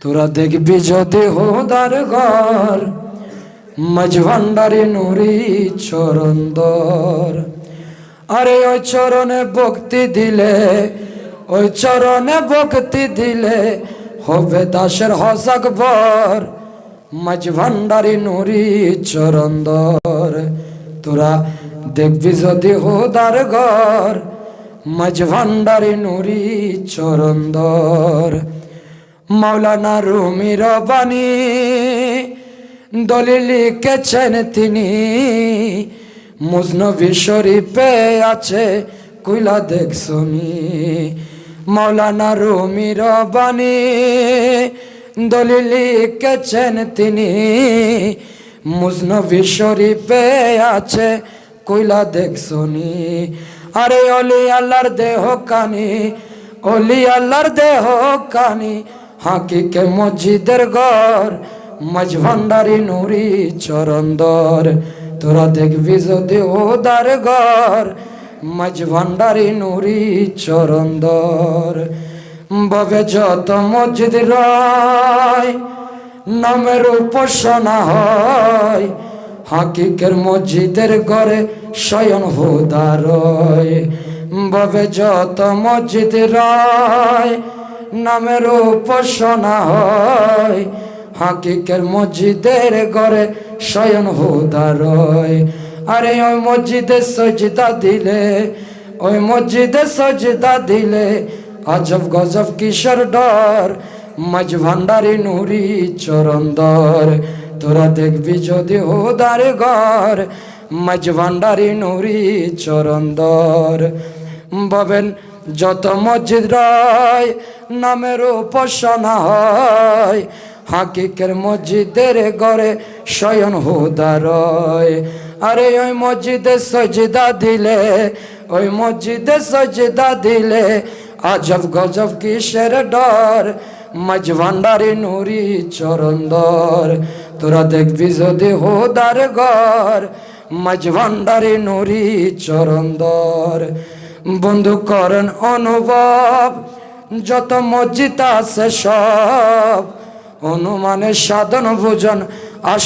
তোরা দেখবি যদি হোদার ঘর মজভান্ডারি নুরি চরন্দর আরে ওই চরণে ভক্তি দিলে, ওই চরণে ভক্তি দিলে হবে দাসের হসাক বর। মজভান্ডারি নুরি চরন্দর তোরা দেখবি যদি হোদার ঘর মজভান্ডারি নুরি চরন্দর মৌলানা রুমি রবানি দলিল লিখেছেন তিনি। মুজনবী শরীফে আছে, কুইলা দেখছনি মৌলানা রুমি রবানি দলিল লিখেছেন তিনি। মুজনবী শরীফে আছে, কইলা দেখছনি আরে অলি আল্লাহর দেহ কানি, অলি আল্লাহর দেহ কানি হাকিকে মসজিদের ঘর মজভান্ডারি নুরি চরন্দর তোরা দেখবি যদি ওদার ঘর মজভান্ডারি নুরি চরন্দর ববে যত মসজিদ রয় নামের উপাসনা হয়। হাকিকের মসজিদের ঘরে শয়ন হুদারয় ববে যত মসজিদ রয় নামের উপাসনা হয়। হাকিকের মসজিদের ঘরে শয়ন হুদারয় আরে ওই মসজিদে সজদা দিলে, ওই মসজিদে সজদা দিলে আজব গজব কিশোর ডর, মাঝ ভান্ডারি নুরি চরন্দর তোরা দেখবি যদি হোদার ঘর, মাঝ ভান্ডারি নুরি চরন্দর ববেন যত মসজিদ রয়, নামের উপাসনা হয়, হাকিকের মসজিদের ঘরে শয়ন হুদারয় আরে ওই মসজিদে সজদা দিলে, ওই মসজিদে সজদা দিলে আজব গজব কিসের ডর? মাঝ ভান্ডারি নুরি চরন্দর তোরা দেখবি যদি হোদার ঘর মাঝ ভান্ডারি নুরি চরন্দর বন্ধু করেন অনুভব যত মসজিদ আছে সব অনুমানের সাধন ভোজন আস